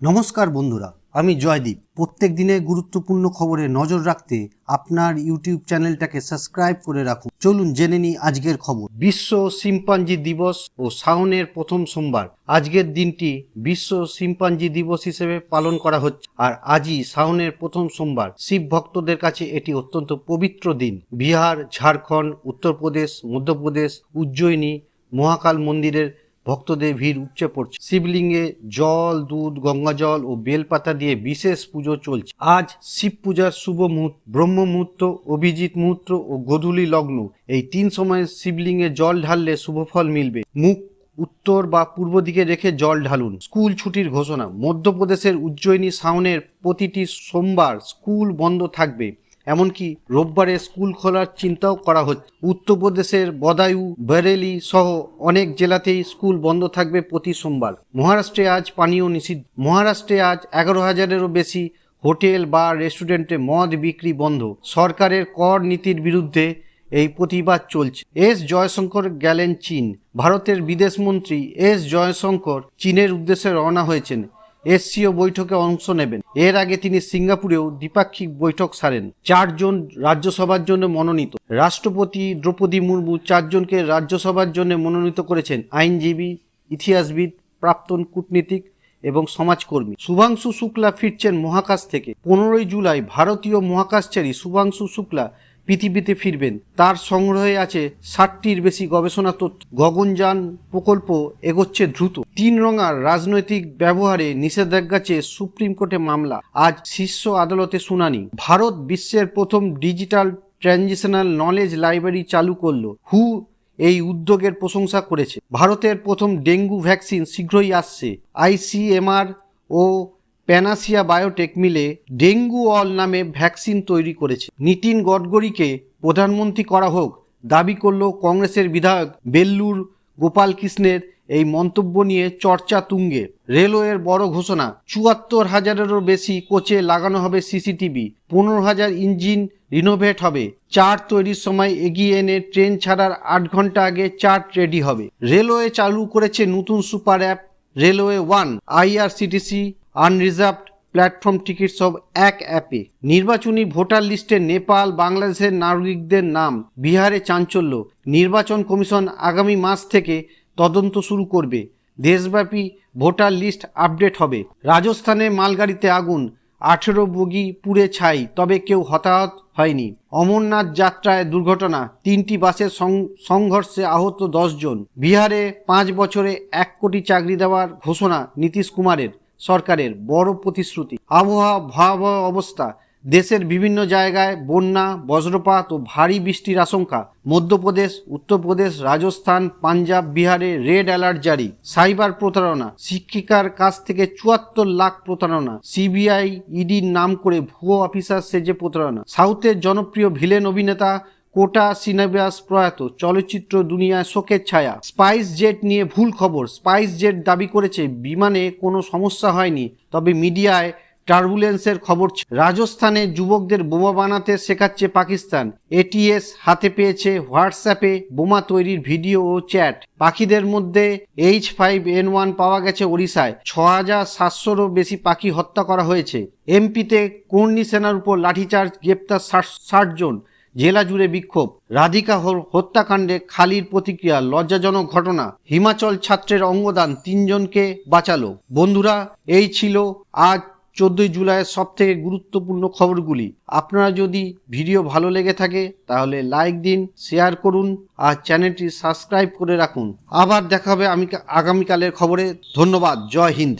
নমস্কার বন্ধুরা, আমি জয়দীপ। প্রত্যেক দিনের গুরুত্বপূর্ণ খবরে নজর রাখতে আপনার ইউটিউব চ্যানেলটাকে সাবস্ক্রাইব করে রাখুন। চলুন জেনে নিই আজকের খবর। বিশ্ব শিম্পাঞ্জি দিবস ও শাওনের প্রথম সোমবার। আজকের দিনটি বিশ্ব শিম্পাঞ্জি দিবস হিসেবে পালন করা হচ্ছে। আর আজই শাওনের প্রথম সোমবার। শিব ভক্তদের কাছে এটি অত্যন্ত পবিত্র দিন। বিহার, ঝাড়খণ্ড, উত্তরপ্রদেশ, মধ্যপ্রদেশ, উজ্জয়িনী, মহাকাল মন্দিরের ভক্তদের ভিড় উপচে পড়ছে। শিবলিঙ্গে জল, দুধ, গঙ্গা জল ও বেলপাতা দিয়ে বিশেষ পুজো চলছে। আজ শিব পূজার শুভ মুহূর্ত, ব্রহ্ম মুহূর্ত, অভিজিৎ মুহূর্ত ও গোধূলি লগ্ন। এই তিন সময়ে শিবলিঙ্গে জল ঢাললে শুভ ফল মিলবে। মুখ উত্তর বা পূর্ব দিকে রেখে জল ঢালুন। স্কুল ছুটির ঘোষণা। মধ্যপ্রদেশের উজ্জয়িনী সাউনের প্রতিটি সোমবার স্কুল বন্ধ থাকবে। এমনকি রোববারে স্কুল খোলার চিন্তাও করা হচ্ছে। উত্তরপ্রদেশের বদায়ু বেরেলি সহ অনেক জেলাতেই স্কুল বন্ধ থাকবে প্রতি সোমবার। মহারাষ্ট্রে আজ পানীয় নিষিদ্ধ। মহারাষ্ট্রে আজ এগারো হাজারেরও বেশি হোটেল বা রেস্টুরেন্টে মদ বিক্রি বন্ধ। সরকারের কর নীতির বিরুদ্ধে এই প্রতিবাদ চলছে। এস জয়শঙ্কর গেলেন চীন। ভারতের বিদেশমন্ত্রী এস জয়শঙ্কর চীনের উদ্দেশ্যে রওনা হয়েছেন। এসসিও বৈঠকে অংশ নেবেন। এর আগে তিনি সিঙ্গাপুরেও দ্বিপাক্ষিক বৈঠক সারেন। চারজন রাজ্যসভার জন্য মনোনীত। রাষ্ট্রপতি দ্রৌপদী মুর্মু চারজনকে রাজ্যসভার জন্য মনোনীত করেছেন আইনজীবী, ইতিহাসবিদ, প্রাক্তন কূটনীতিক এবং সমাজকর্মী। শুভাংশু শুক্লা ফিরছেন মহাকাশ থেকে। পনেরোই জুলাই ভারতীয় মহাকাশচারী শুভাংশু শুক্লা পৃথিবীতে ফিরবেন। তার সংগ্রহে আছে ষাটটির বেশি গবেষণা তথ্য। গগনযান প্রকল্প এগোচ্ছে দ্রুত। তিন রঙার রাজনৈতিক ব্যবহারে নিষেধাজ্ঞা চেয়ে সুপ্রিম কোর্টে মামলা। আজ শীর্ষ আদালতে শুনানি। ভারত বিশ্বের প্রথম ডিজিটাল ট্রানজিশনাল নলেজ লাইব্রেরি চালু করল। হু এই উদ্যোগের প্রশংসা করেছে। ভারতের প্রথম ডেঙ্গু ভ্যাকসিন শীঘ্রই আসছে। আইসিএমআর ও প্যানাসিয়া বায়োটেক মিলে ডেঙ্গু অল নামে ভ্যাকসিন তৈরি করেছে। নীতিন গডকরিকে প্রধানমন্ত্রী করা হোক, দাবি করল কংগ্রেসের বিধায়ক বেল্লুর গোপাল কৃষ্ণের এই মন্তব্য নিয়ে চর্চা তুঙ্গে। রেলওয়ের বড় ঘোষণা, চুয়াত্তর হাজারেরও বেশি কোচে লাগানো হবে সিসিটিভি, পনেরো হাজার ইঞ্জিন রিনোভেট হবে চার্ট তৈরির সময় এগিয়ে এনে ট্রেন ছাড়ার আট ঘণ্টা আগে চার্ট রেডি হবে। রেলওয়ে চালু করেছে নতুন super app, railway one, IRCTC unreserved platform ticket সব এক অ্যাপে। নির্বাচনী ভোটার লিস্টে নেপাল, বাংলাদেশের নাগরিকদের নাম, বিহারে চাঞ্চল্য। নির্বাচন কমিশন আগামী মাস থেকে তদন্ত শুরু করবে। দেশব্যাপী ভোটার লিস্ট আপডেট হবে। রাজস্থানে মালগাড়িতে আগুন, আঠেরো বগি পুড়ে ছাই, তবে কেউ হতাহত হয়নি। অমরনাথ যাত্রায় দুর্ঘটনা, তিনটি বাসের সংঘর্ষে আহত জন। বিহারে পাঁচ বছরে এক কোটি চাকরি দেওয়ার ঘোষণা নীতিশ কুমারের। সরকারের বড় প্রতিশ্রুতি। আবহাওয়া ভয়াবহ অবস্থা, দেশের বিভিন্ন জায়গায় বন্যা, বজ্রপাত ও ভারী বৃষ্টির আশঙ্কা। মধ্যপ্রদেশ, উত্তরপ্রদেশ, রাজস্থান, পাঞ্জাব, বিহারে রেড অ্যালার্ট জারি। সাইবার প্রতারণা, শিক্ষিকার কাছ থেকে চুয়াত্তর লাখ প্রতারণা। সিবিআই, ইডির নাম করে ভুয়ো অফিসার সেজে প্রতারণা। সাউথের জনপ্রিয় ভিলেন অভিনেতা কোটা সিনেবাস প্রয়াত চলচ্চিত্র দুনিয়ায় শোকের ছায়া। স্পাইস জেট নিয়ে ভুল খবর। স্পাইস জেট দাবি করেছে, বিমানে কোনো সমস্যা হয়নি, তবে মিডিয়ায় টার্বুলেন্সের খবর। রাজস্থানে যুবকদের বোমা বানাতে শেখাচ্ছে পাকিস্তান। এটিএস হাতে পেয়েছে হোয়াটসঅ্যাপে বোমা তৈরির ভিডিও ও চ্যাট। পাখিদের মধ্যে এইচ ফাইভ এন ওয়ান পাওয়া গেছে ওড়িশায়। ছ হাজার সাতশোরও বেশি পাখি হত্যা করা হয়েছে। এমপিতে কর্ণী সেনার উপর লাঠিচার্জ, গ্রেপ্তার ষাট জন। জেলা জুড়ে বিক্ষোভ। রাধিকা হত্যাকাণ্ডে খালির প্রতিক্রিয়া, লজ্জাজনক ঘটনা। হিমাচল ছাত্রের অঙ্গদান, তিনজনকে বাঁচালো। বন্ধুরা, এই ছিল আজ চোদ্দই জুলাইয়ের সব থেকে গুরুত্বপূর্ণ খবরগুলি। আপনারা যদি ভিডিও ভালো লেগে থাকে, তাহলে লাইক দিন, শেয়ার করুন, আর চ্যানেলটি সাবস্ক্রাইব করে রাখুন। আবার দেখা হবে আমি আগামীকালের খবরে। ধন্যবাদ, জয় হিন্দ।